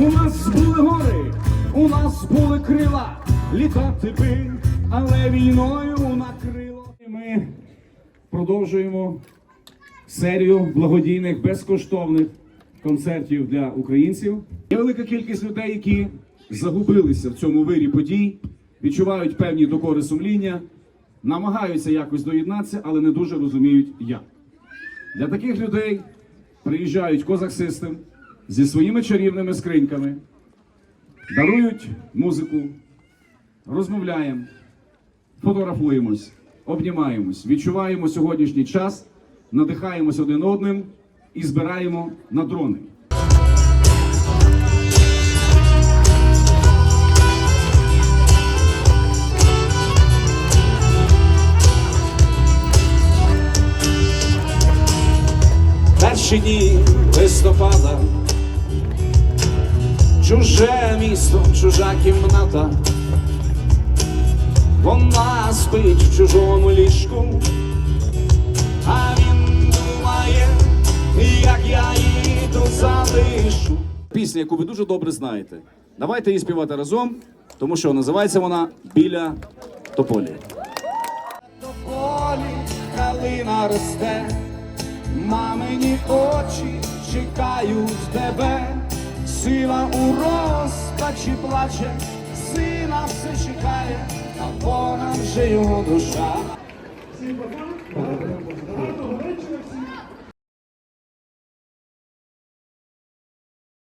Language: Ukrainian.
У нас були гори, у нас були крила, літати би, але війною накрило. Ми продовжуємо серію благодійних безкоштовних концертів для українців. Є велика кількість людей, які загубилися в цьому вирі подій, відчувають певні докори сумління, намагаються якось доєднатися, але не дуже розуміють як. Для таких людей приїжджають Козак Систем зі своїми чарівними скриньками, дарують музику, розмовляємо, фотографуємось, обнімаємось, відчуваємо сьогоднішній час, надихаємось один одним і збираємо на дрони. Перші дні листопада, чуже місто, чужа кімната, вона спить в чужому ліжку, а він думає, як я її тут залишу. Пісня, яку ви дуже добре знаєте. Давайте її співати разом, тому що називається вона Біля тополі. До полі калина росте, мамині очі чекають тебе, сила у розпачі плаче, сина все чекає, а вона вже його душа.